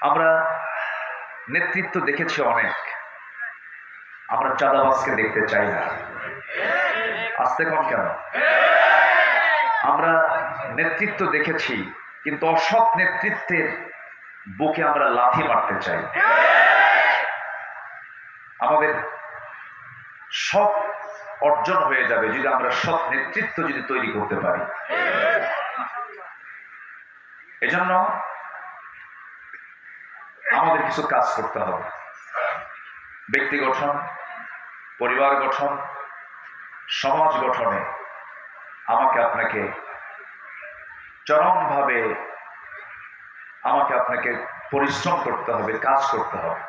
আমরা নেতৃত্ব দেখেছি অনেক। আমরা চাঁদাবাজকে দেখতে চাই না। আসতে কম কেন? আমরা নেতৃত্ব দেখেছি, কিন্তু অসৎ নেতৃত্বের বুকে আমরা লাথি মারতে চাই। আমাদের সৎ অর্জন হয়ে যাবে যদি আমরা সৎ নেতৃত্ব যদি তৈরি করতে পারি। এজন্য আমাদের কিছু কাজ করতে হবে। ব্যক্তি গঠন, পরিবার গঠন, সমাজ গঠনে আমাকে আপনাকে চরমভাবে আমাকে আপনাকে পরিশ্রম করতে হবে, কাজ করতে হবে।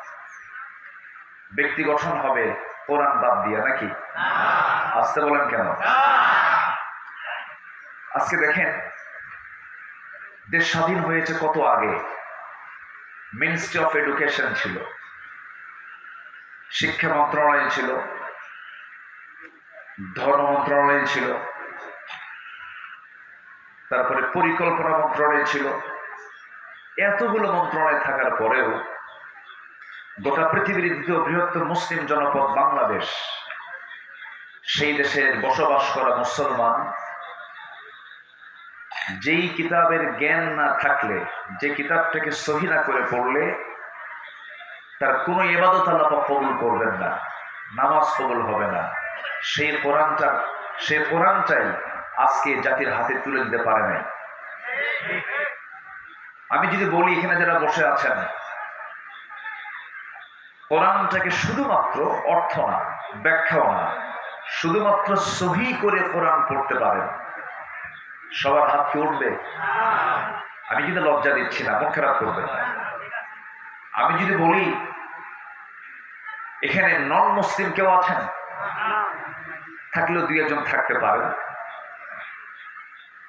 ব্যক্তি গঠন হবে কোরআন বাদ দিয়ে নাকি? আসতে বলেন কেন? আজকে দেখেন, দেশ স্বাধীন হয়েছে কত আগে? মিনিস্ট্রি অফ এডুকেশন ছিল। শিক্ষা মন্ত্রণালয় ছিল। ধর্ম মন্ত্রণালয় ছিল। তারপরে পরিকল্পনা মন্ত্রণালয় ছিল। এতগুলো মন্ত্রণালয় থাকার পরেও গোটা পৃথিবীর দ্বিতীয় বৃহত্তম মুসলিম জনপদ বাংলাদেশ, সেই দেশের বসবাস করা মুসলমান যেই কিতাবের জ্ঞান না থাকলে, যে কিতাবটাকে সহি না করে পড়লে, তার কোনো এবাদত আল্লাহ কবুল করবেন না, নামাজ কবুল হবে না। সেই কোরআনটা সেই কোরআনটাই আজকে জাতির হাতে তুলে দিতে পারে নাই। আমি যদি বলি, এখানে যারা বসে আছেন, কোরআনটাকে শুধুমাত্র অর্থ না, ব্যাখ্যাও না, শুধুমাত্র সহি করে কোরআন পড়তে পারেন। সবার হাত কি উঠবে? আমি কিন্তু লজ্জা দিচ্ছি না, মন খারাপ করবে। আমি যদি বলি, এখানে নন মুসলিম কেউ আছেন? থাকলেও দুই একজন থাকতে পারেন।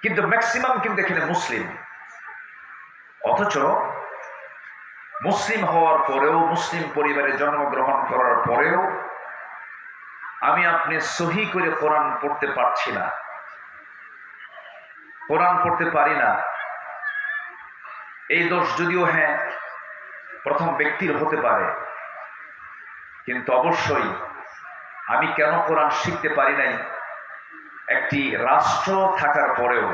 কিন্তু ম্যাক্সিমাম কিন্তু এখানে মুসলিম অথচ মুসলিম হওয়ার পরেও মুসলিম পরিবারে জন্মগ্রহণ করার পরেও, আমি আপনি সহি করে কোরআন পড়তে পারছি না। কোরআন পড়তে পারি না। এই দোষ যদিও হ্যাঁ প্রথম ব্যক্তির হতে পারে। কিন্তু অবশ্যই আমি কেন কোরআন শিখতে পারি নাই? একটি রাষ্ট্র থাকার পরেও,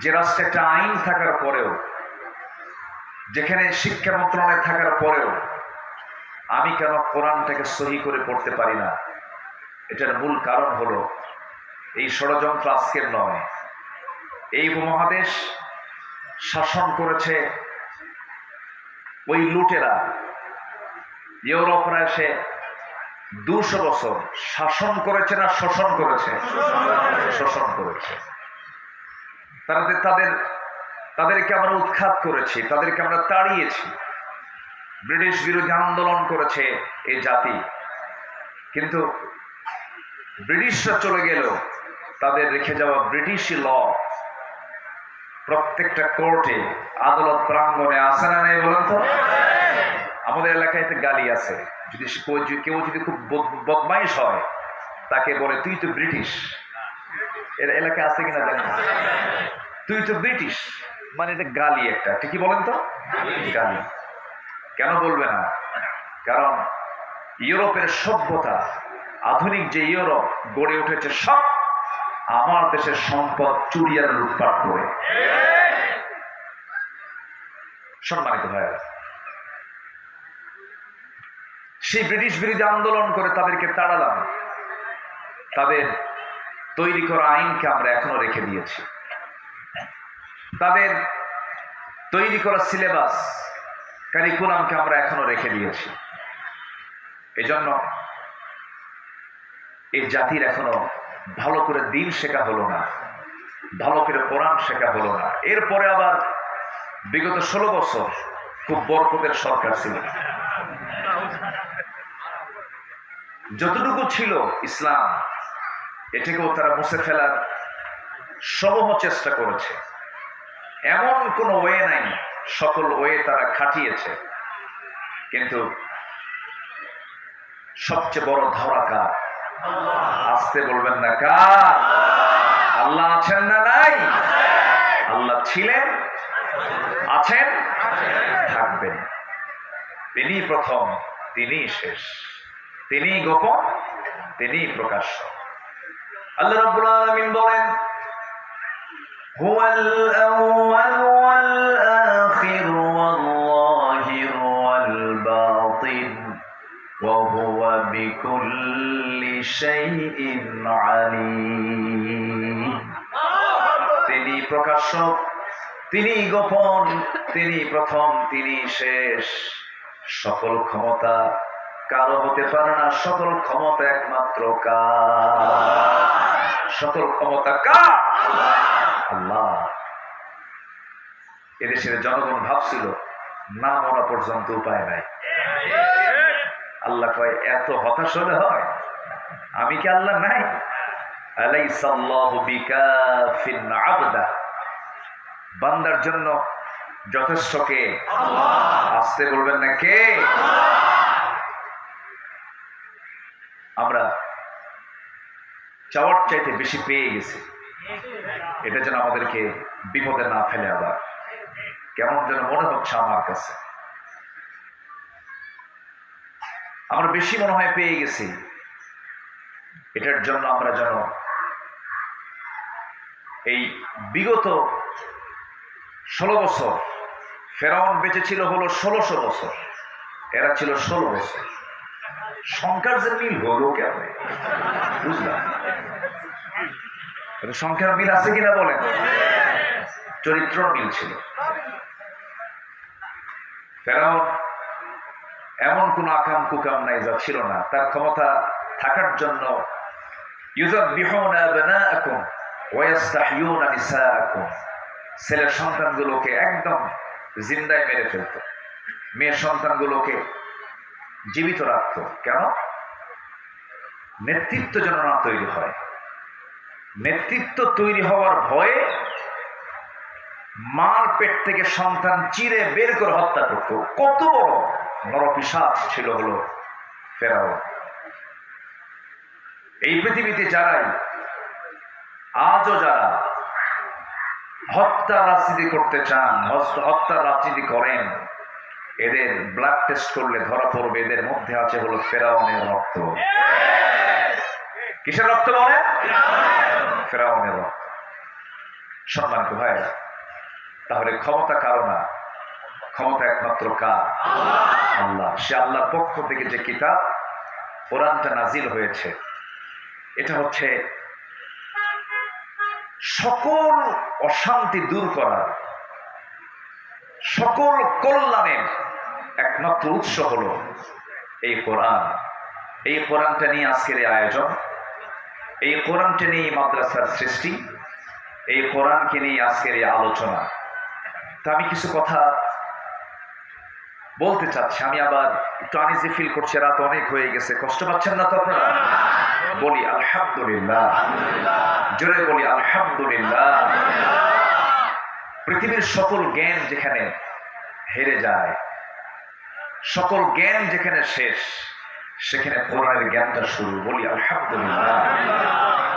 যে রাষ্ট্রে একটা আইন থাকার পরেও, যেখানে শিক্ষা মন্ত্রণালয় থাকার পরেও, আমি কেন কোরআনটাকে সহি করে পড়তে পারি না? এটার মূল কারণ হলো, এই ষড়যন্ত্র আজকের নয়। এই উপমহাদেশ শাসন করেছে ওই লুটেরা। ইউরোপরা এসে দুশো বছর শাসন করেছে না শোষণ করেছে? শোষণ করেছে। তারা তাদের, তাদেরকে আমরা উৎখাত করেছি, তাদেরকে আমরা তাড়িয়েছি। ব্রিটিশ বিরোধী আন্দোলন করেছে এই জাতি। কিন্তু ব্রিটিশরা চলে গেল তাদের রেখে যাওয়া ব্রিটিশি ল প্রত্যেকটা কোর্টে আদালত প্রাঙ্গনে আছে না নেই বলেন তো? আমাদের এলাকায় একটা গালি আছে। যদি কেউ যদি খুব বদমাইশ হয়, তাকে বলে, তুই তো ব্রিটিশ। এর এলাকায় আছে কিনা জানি তুই তো ব্রিটিশ। মানে এটা গালি একটা। ঠিকই বলেন তো? গালি। কেন বলবে না? কারণ ইউরোপের সভ্যতা, আধুনিক যে ইউরোপ গড়ে উঠেছে সব আমার দেশের সম্পদ চুরি আর লুটপাট করে। সম্মানিত ভাইয়া সেই ব্রিটিশ বিরোধী আন্দোলন করে তাদেরকে তাড়ালাম। তাদের তৈরি করা আইনকে আমরা এখনও রেখে দিয়েছি। তাদের তৈরি করা সিলেবাস, কারিকুলামকে আমরা এখনও রেখে দিয়েছি। এজন্য এই জাতির এখনও ভালো করে দিন শেখা হলো না, ভালো করে কোরআন শেখা হলো না। এরপরে আবার বিগত ষোলো বছর খুব বরকতের সরকার ছিল। যতটুকু ছিল ইসলাম এটাকেও তারা মুছে ফেলার সমূহ চেষ্টা করেছে। এমন কোনো ওয়ে নাই, সকল ওয়ে তারা খাটিয়েছে। কিন্তু সবচেয়ে বড় ধরা কার আসতে বলবেন না, কার? আল্লাহ আছেন না নাই? আল্লাহ ছিলেন, আছেন, থাকবেন। তিনি প্রথম তিনি শেষ। তিনি গোপন তিনি প্রকাশ্য। আল্লাহ রাব্বুল আলামিন বলেন, হুয়াল আউয়াল ওয়াল আখির شيء عليم তিনি প্রকাশ্য তিনি গোপন তিনি প্রথম তিনি শেষ সকল ক্ষমতা কারো হতে পারে না সকল ক্ষমতা একমাত্র কার সকল ক্ষমতা কার আল্লাহ এদেশের জনগণ ভাবছিল না মরা পর্যন্ত উপায় নাই আল্লাহ কয় এত হতাশ হলে হয় আমি কি আল্লাহ নাই? আবদা। বান্দার জন্য যথেষ্ট কে? আসতে বলবেন না কে? আমরা চাওয়ার চাইতে বেশি পেয়ে গেছি। এটা যেন আমাদেরকে বিপদে না ফেলে আবার। কেমন যেন মনে হচ্ছে আমার কাছে। আমরা বেশি মনে হয় পেয়ে গেছি। এটার জন্য আমরা যেন এই বিগত ষোলো বছর, ফেরাউন বেঁচে ছিল হলো ষোলোশো বছর, এরা ছিল ষোলো বছর। সংখ্যার যে মিল হলো কেমন বুঝলাম। সংখ্যার মিল আছে কিনা বলেন? চরিত্র মিল ছিল। ফেরাউন এমন কোন আকাম কুকাম নাই, যা ছিল না। তার ক্ষমতা থাকার জন্য আবনাআকুম ওয়া নিসাআকুম। ছেলের সন্তানগুলোকে একদম জিন্দায় মেরে ফেলতো। মেয়ের সন্তানগুলোকে জীবিত রাখতো। কেন? নেতৃত্ব যেন না তৈরি হয়। নেতৃত্ব তৈরি হওয়ার ভয়ে মার পেট থেকে সন্তান চিরে বের করে হত্যা করত। কত বড় নরপিসাচ ছিল হলো ফেরাও এই পৃথিবীতে যারাই, আজও যারা হত্যা রাজনীতি করতে চান হত্যা রাজনীতি করেন, এদের ব্লাড টেস্ট করলে ধরা পড়বে, এদের মধ্যে আছে হলো ফেরাউনের রক্ত। কিসের রক্ত বলে ফেরাউনের রক্ত। সম্মানিত ভাইরা তাহলে ক্ষমতা কারও না? ক্ষমতা একমাত্র কার? আল্লাহ। সে আল্লাহর পক্ষ থেকে যে কিতাব কোরআনটা নাজিল হয়েছে এটা হচ্ছে সকল অশান্তি দূর করার সকল কল্যাণের একমাত্র উৎস হলো এই কোরআন। এই কোরআনটা নিয়ে আজকের এই আয়োজন, এই কোরআনটা নিয়ে মাদ্রাসার সৃষ্টি, এই কোরআনকে নিয়ে আজকের এই আলোচনা। তা আমি কিছু কথা বলতে চাচ্ছি, আমি আবার একটু আনিজি ফিল করছি, রাত অনেক হয়ে গেছে। কষ্ট পাচ্ছেন না তো আপনারা? বলি, আলহামদুলিল্লাহ। জোরে বলি, আলহামদুলিল্লাহ। পৃথিবীর সকল জ্ঞান যেখানে হেরে যায়, সকল জ্ঞান যেখানে শেষ, সেখানে কোরআনের জ্ঞানটা শুরু। বলি, আলহামদুলিল্লাহ।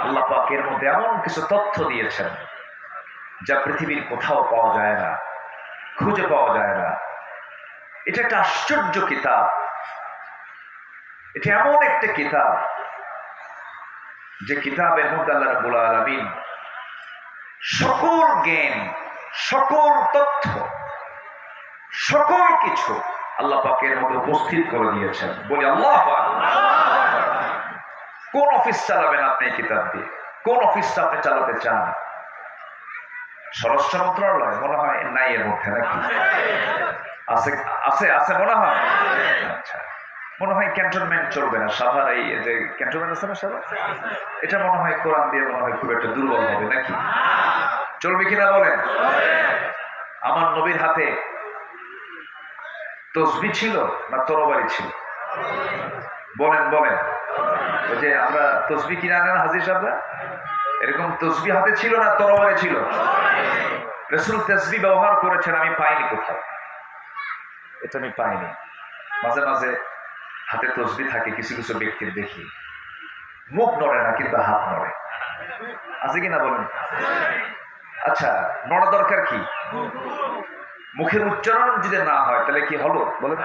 আল্লাহ পাক এর মধ্যে এমন কিছু তথ্য দিয়েছেন, যা পৃথিবীর কোথাও পাওয়া যায় না, খুঁজে পাওয়া যায় না। এটা একটা আশ্চর্য কিতাব। এটা এমন একটা কিতাব যে কিতাবের মধ্যে আল্লাহ রাব্বুল আলামিন সকল জ্ঞান, সকল তথ্য, সকল কিছু আল্লাহ পাকের মধ্যে উপস্থিত করে দিয়েছেন। বলি, আল্লাহ কোন অফিস চালাবেন আপনি কিতাব দিয়ে? কোন অফিসটা আপনি চালাতে চান? স্বরাষ্ট্র মন্ত্রণালয় মনে হয় নাই এর মধ্যে নাকি? আছে আছে আছে মনে হয়। আচ্ছা। মনে হয় ক্যান্টনমেন্ট চলবে না এই যে ক্যান্টনমেন্ট আছে না এটা মনে হয় কোরআন দিয়ে মনে হয় খুব একটা দুর্বল হবে, নাকি? চলবে কিনা বলেন? আমার নবীর হাতে তসবি ছিল না তরবারি ছিল? বলেন বলেন। ওই যে আমরা তসবি কিনে আনেন হাজির সাহেবরা? এরকম তসবি হাতে ছিল না, তরবারি ছিল? রসুল তসবি ব্যবহার করেছেন, আমি পাইনি কোথাও। এটা আমি পাইনি। মাঝে মাঝে হাতে তসবি থাকে, কিছু কিছু ব্যক্তির দেখি। মুখ নড়ে না, কিন্তু হাত নড়ে। আছে কি না বলেন? আচ্ছা নড়া দরকার কি? মুখের উচ্চারণ যদি না হয়, তাহলে কি হলো? বলে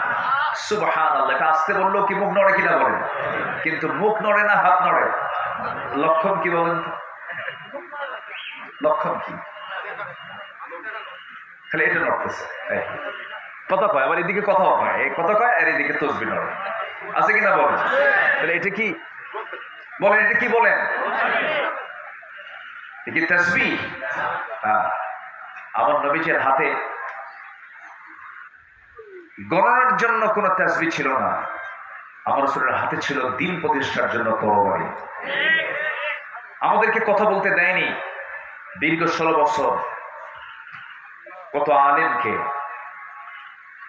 সুবহান আল্লাহ এটা আসতে বলল কি মুখ নড়ে কিনা বলেন? কিন্তু মুখ নড়ে না, হাত নড়ে? লক্ষণ কি বলেন? লক্ষণ কি? খালি এটা নড়তেছে। কথা কয়, আবার এদিকে কথাও কয় কয়, আর এদিকে তসবি নড়ে আছে কিনা বলেন? তাহলে এটা কি? বলেন, এটা কি বলেন? কি তসবি হ্যাঁ। আমার নবীজের হাতে গণনার জন্য কোন তাসবি ছিল না। আমার রসুলের হাতে ছিল দিন প্রতিষ্ঠার জন্য তরবারি। আমাদেরকে কথা বলতে দেয়নি। দীর্ঘ ষোলো বছর কত আলেমকে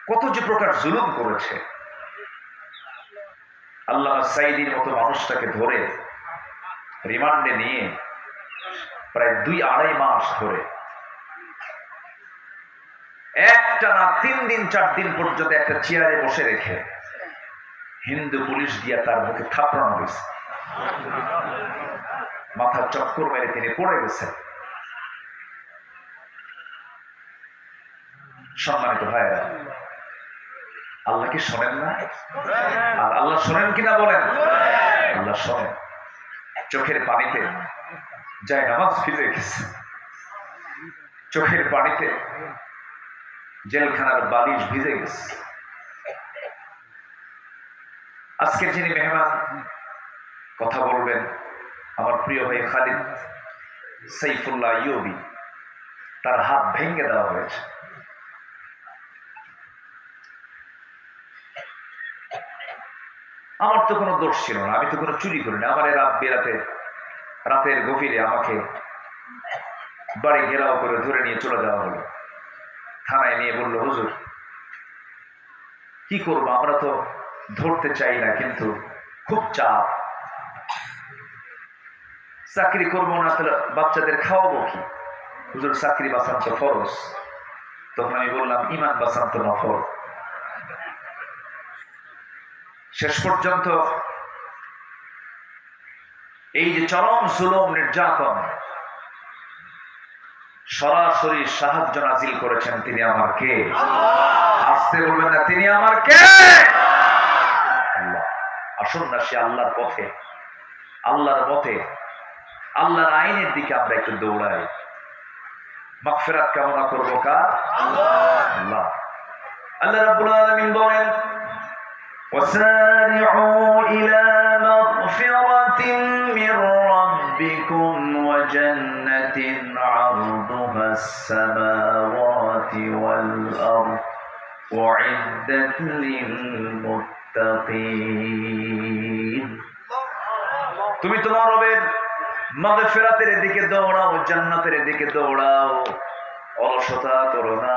কত যে প্রকার জুলুম করেছে। আল্লাহ সাইদির মতো মানুষটাকে ধরে রিমান্ডে নিয়ে প্রায় দুই আড়াই মাস ধরে একটা না তিন দিন, চার দিন পর্যন্ত একটা চেয়ারে বসে রেখে হিন্দু পুলিশ দিয়া তার মুখে থাপড়ানো হয়েছে। মাথার চক্কর মেরে তিনি পড়ে গেছেন। সম্মানিত ভাইয়েরা আল্লাহ কি শোনেন না? আর আল্লাহ শোনেন কিনা বলেন? আল্লাহ শোনেন। চোখের পানিতে যায় নামাজ ফিরে গেছে। চোখের পানিতে জেলখানার বালিশ ভিজে গেছে। আজকের যিনি মেহমান, কথা বলবেন আমার প্রিয় ভাই খালিদ সাইফুল্লাহ ইউবি। তার হাত ভেঙে দেওয়া হয়েছে। আমার তো কোনো দোষ ছিল না, আমি তো কোনো চুরি করি না আমার রাত বেরাতে, রাতের গভীরে আমাকে বাড়ি ঘেরাও করে ধরে নিয়ে চলে যাওয়া হলো। থানায় নিয়ে বলল, হুজুর, কি করব? আমরা তো ধরতে চাই না, কিন্তু খুব চাপ। চাকরি করব না, তাহলে বাচ্চাদের খাওয়াবো কি? হুজুর, চাকরি বাঁচান তো ফরজ। তখন আমি বললাম, ইমান বাঁচান তো নফর শেষ পর্যন্ত এই যে চরম জুলম নির্যাতন সরাসরি সাহায্য নাজিল করেছেন তিনি আমার কে? আসতে বলবেন না তিনি আমার কে? আল্লাহ। আসুন না সে আল্লাহর পথে। আল্লাহর পথে। আল্লাহর আইনের দিকে আমরা একটু দৌড়াই। মাগফিরাত কামনা করব কার? আল্লাহ। আল্লাহ রাব্বুল আলামিন বলেন وسارعوا إلى مغفرة من ربكم وجنة عرضها السماوات والأرض أعدت للمتقين তুমি তোমার রবের মাগফিরাতের দিকে দৌড়াও জান্নাতের দিকে দৌড়াও অলসতা করো না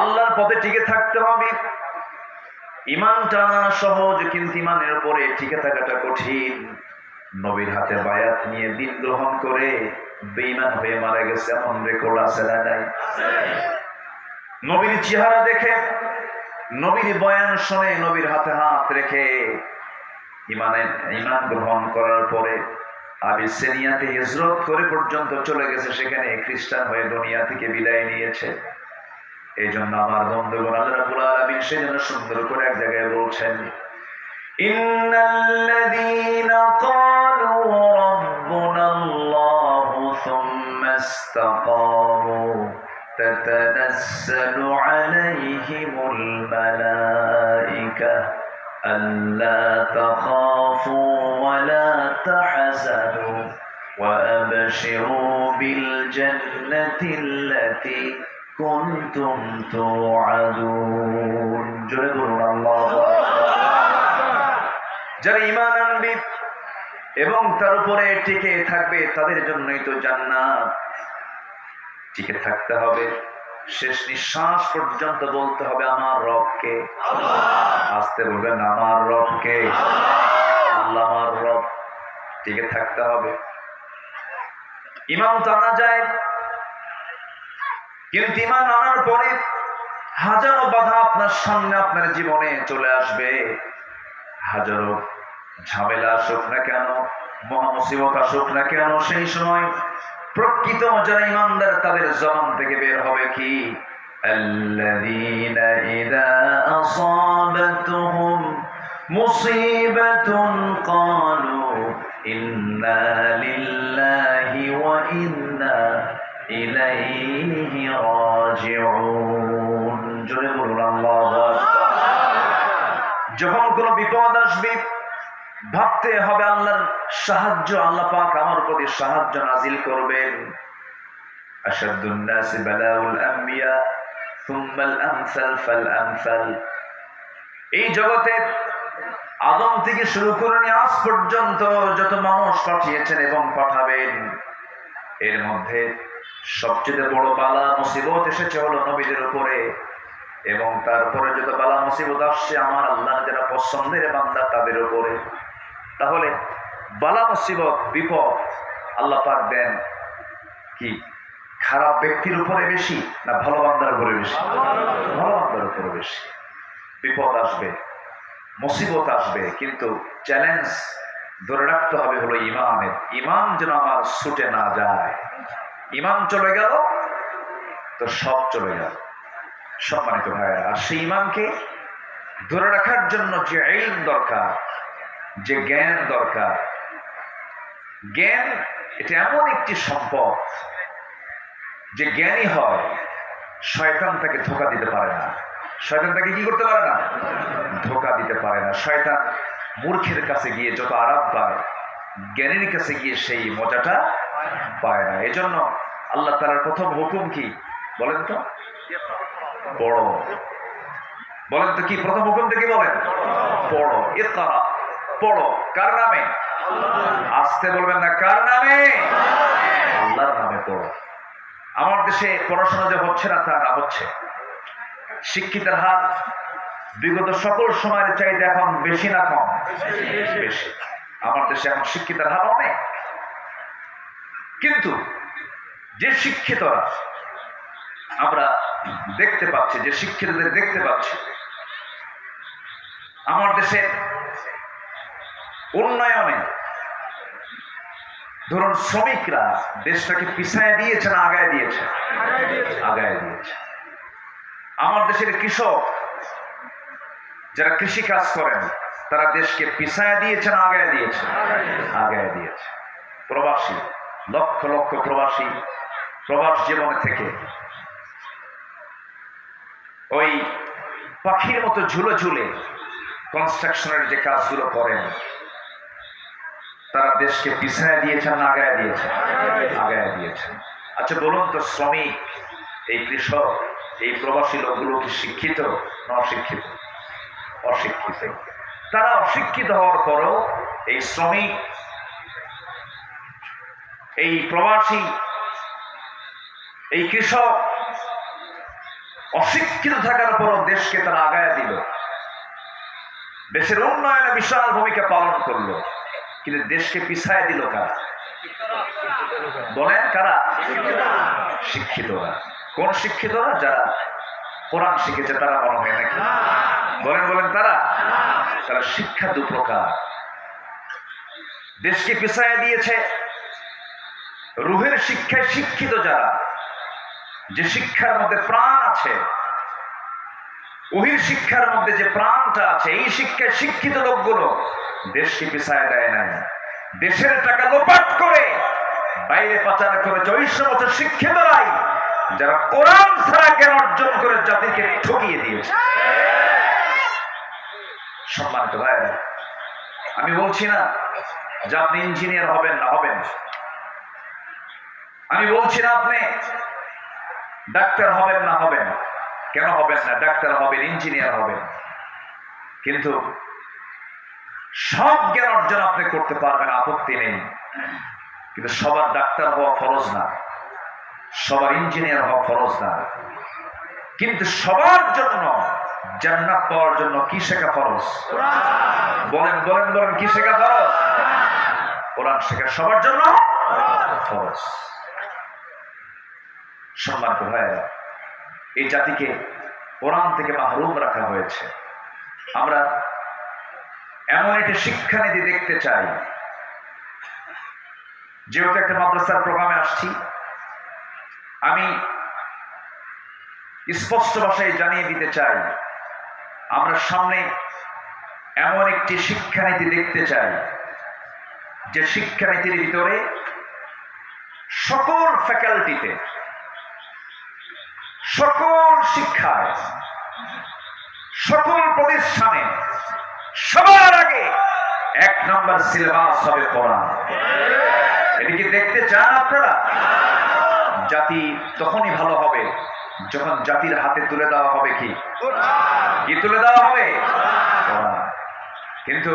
আল্লাহর পথে টিকে থাকতে হবে। ইমান টানা সহজ, কিন্তু ইমানের উপরে টিকে থাকাটা কঠিন। নবীর হাতে বায়াত নিয়ে দিন গ্রহণ করে বেইমান হয়ে মারা গেছে, এমন রেকর্ড আছে না নবীর চেহারা দেখে, নবীর বয়ান শুনে নবীর হাতে হাত রেখে ইমানের ইমান গ্রহণ করার পরে আবিসেনিয়াতে হিজরত করে পর্যন্ত চলে গেছে, সেখানে খ্রিস্টান হয়ে দুনিয়া থেকে বিদায় নিয়েছে। এই জন্য আমার বন্ধুগণ আল্লাহ রাব্বুল আলামিন সেজন্য সুন্দর করে এক জায়গায় বলছেন ইন্নাল্লাযীনা ক্বালু রাব্বুনাল্লাহু সুম্মা ইসতাকামু تتنزل عليهم الملائكة ألا تخافوا ولا تحزنوا وأبشروا بالجنة التي كنتم توعدون جرد الله যারা ইমান আনবে এবং তার উপরে টিকে থাকবে তাদের জন্যই তো জান্নাত টিকে থাকতে হবে শেষ নিঃশ্বাস পর্যন্ত বলতে হবে আমার রবকে আসতে বলবেন আমার রবকে আল্লাহ আমার রব টিকে থাকতে হবে ইমাম তো আনা যায় কিন্তু ইমান আনার পরে হাজারো বাধা আপনার সামনে আপনার জীবনে চলে আসবে হাজারো ঝামেলা আসুক না কেন মহামুসিবত আসুক না কেন সেই সময় প্রকৃত যারা ইমানদার তাদের জবান থেকে বের হবে কি الذين إذا أصابتهم مصيبة قالوا إنا لله وإنا ইলাইহি রাজিউন। জোরে বলুন, আল্লাহু আকবার। যখন কোনো বিপদ আসবে, ভাবতে হবে আল্লাহর সাহায্য, আল্লাহ পাক আমার প্রতি সাহায্য নাজিল করবেন। আশাদুন নাস বালাউল আমবিয়া সুম্মা আমসাল ফাল আমসাল। এই জগতে আদম থেকে শুরু করে নিয়ে আজ পর্যন্ত যত মানুষ পাঠিয়েছেন এবং পাঠাবেন, এর মধ্যে সবচেয়ে বড় বালা মুসিবত এসেছে হলো নবীদের উপরে। এবং তারপরে যত বালা মুসিবত আসছে, আমার আল্লাহ যারা পছন্দের বান্দা তাদের উপরে। তাহলে বালা মুসিবত, বিপদ আল্লাহ পাক দেন কি? খারাপ ব্যক্তির উপরে বেশি না ভালো বান্দার উপরে বেশি? ভালো বান্দার উপরে বেশি। বিপদ আসবে, মুসিবত আসবে, কিন্তু চ্যালেঞ্জ ধরে রাখতে হবে হলো ইমানের। ইমান যেন আমার ছুটে না যায়। ইমান চলে গেল, তো সব চলে গেল। সম্মানিত ভাইয়া আর সেই ইমানকে ধরে রাখার জন্য যে আইন দরকার, যে জ্ঞান দরকার, জ্ঞান এটা এমন একটি সম্পদ যে জ্ঞানী হয়, শয়তান তাকে ধোকা দিতে পারে না। শয়তান তাকে কি করতে পারে না? ধোকা দিতে পারে না। শয়তান মূর্খের কাছে গিয়ে যত আরাম পায়, জ্ঞানীর কাছে গিয়ে সেই মজাটা পায় না। এজন্য আল্লাহ তালার প্রথম হুকুম কি? বলেন তো। পড়ো। বলেন তো কি? প্রথম হুকুম থেকে বলেন? পড়ো। ইকরা। পড়ো। কার নামে? আসতে বলবেন না। কার নামে? আল্লাহর নামে পড়ো। আমার দেশে পড়াশোনা যে হচ্ছে না, তা হচ্ছে। শিক্ষিতের হার বিগত সকল সময়ের চাইতে এখন বেশি না কম? বেশি। আমার দেশে এখন শিক্ষিতের হার অনেক। কিন্তু যে শিক্ষিতরা আমরা দেখতে পাচ্ছি, যে শিক্ষিতদের দেখতে পাচ্ছি, আমার দেশের উন্নয়নে ধরুন শ্রমিকরা দেশটাকে পিছায় দিয়েছে না আগায় দিয়েছে? আগায় দিয়েছে। আমার দেশের কৃষক যারা কৃষি কাজ করেন, তারা দেশকে পিছায় দিয়েছে না আগায় দিয়েছে? আগায় দিয়েছে। প্রবাসী লক্ষ লক্ষ প্রবাসী প্রবাস জীবনে থেকে ওই পাখির মতো ঝুলে ঝুলে কনস্ট্রাকশনের যে কাজগুলো করেন, তারা দেশকে পিছায় দিয়েছেন না আগায় দিয়েছেন? আগায় দিয়েছেন। আচ্ছা বলুন তো, শ্রমিক, এই কৃষক, এই প্রবাসী লোকগুলো কি শিক্ষিত না অশিক্ষিত? অশিক্ষিত। তারা অশিক্ষিত হওয়ার পরও এই শ্রমিক এই প্রবাসী, এই কৃষক অশিক্ষিত থাকার পরও দেশকে তারা আগায় দিল। দেশের উন্নয়নে বিশাল ভূমিকা পালন করল। কিন্তু দেশকে পিছায় দিল কারা? বলেন কারা? শিক্ষিতরা কোন শিক্ষিতরা যারা কোরআন শিখেছে, তারা মনে হয় নাকি? বলেন বলেন তারা? তারা শিক্ষা দু প্রকার দেশকে পিছায় দিয়েছে। রুহের শিক্ষায় শিক্ষিত যারা, যে শিক্ষার মধ্যে প্রাণ আছে, ওহির শিক্ষার মধ্যে যে প্রাণটা আছে, এই শিক্ষায় শিক্ষিত লোকগুলো দেশকে পিছায় দেয় নাই। দেশের টাকা লোপাট করে, বাইরে পাচার করে চল্লিশ বছর শিক্ষিতরাই, যারা কোরআন ছাড়া জ্ঞান অর্জন করে জাতিকে ঠকিয়ে দিয়েছে। সম্মানিত ভাই আমি বলছি না যে আপনি ইঞ্জিনিয়ার হবেন না, হবেন আমি বলছি না আপনি, ডাক্তার হবেন না হবেন। কেন হবেন না? ডাক্তার হবেন, ইঞ্জিনিয়ার হবেন। কিন্তু সব জ্ঞান অর্জন আপনি করতে পারবেন, আপত্তি নেই। কিন্তু সবার ডাক্তার হওয়া ফরজ না। সবার ইঞ্জিনিয়ার হওয়া ফরজ না। কিন্তু সবার জন্য জান্নাত পাওয়ার জন্য কি শেখা ফরজ? বলেন বলেন বলেন, কি শেখা ফরজ? কোরআন শেখা সবার জন্য ফরজ। সম্মান ভাইয়েরা এই জাতিকে কোরআন থেকে মাহরুম রাখা হয়েছে। আমরা এমন একটি শিক্ষানীতি দেখতে চাই। যেহেতু একটা মাদ্রাসার প্রোগ্রামে আসছি, আমি স্পষ্ট ভাষায় জানিয়ে দিতে চাই, আমরা সামনে এমন একটি শিক্ষানীতি দেখতে চাই, যে শিক্ষানীতির ভিতরে সকল ফ্যাকাল্টিতে সকল শিক্ষায়, সকল প্রতিষ্ঠানে, সবার আগে এক নম্বর সিলেবাস হবে পড়া। এটা কি দেখতে চান আপনারা? জাতি তখনই ভালো হবে যখন জাতির হাতে তুলে দেওয়া হবে কি? কি তুলে দেওয়া হবে? কিন্তু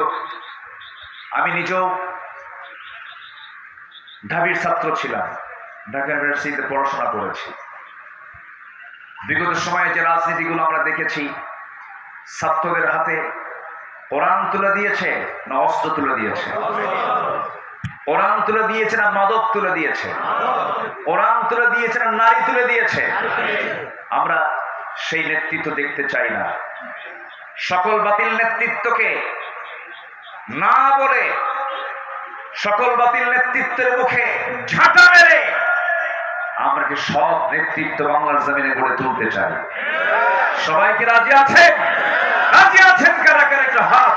আমি নিজেও ঢাবির ছাত্র ছিলাম। ঢাকা ইউনিভার্সিটিতে পড়াশোনা করেছি। বিগত সময়ে যে রাজনীতিগুলো আমরা দেখেছি, ছাত্রদের হাতে কোরআন তুলে দিয়েছে না অস্ত্র তুলে দিয়েছে? কোরআন তুলে দিয়েছে না মাদক তুলে দিয়েছে? কোরআন তুলে দিয়েছে না নারী তুলে দিয়েছে? আমরা সেই নেতৃত্ব দেখতে চাই না। সকল বাতিল নেতৃত্বকে না বলে সকল বাতিল নেতৃত্বের মুখে ঝাঁটা মেরে আমরা কি সব নেতৃত্ব বাংলার জমিনে গড়ে তুলতে চাই। সবাই কি রাজি আছে রাজি আছেন কারা? কারা একটা হাত।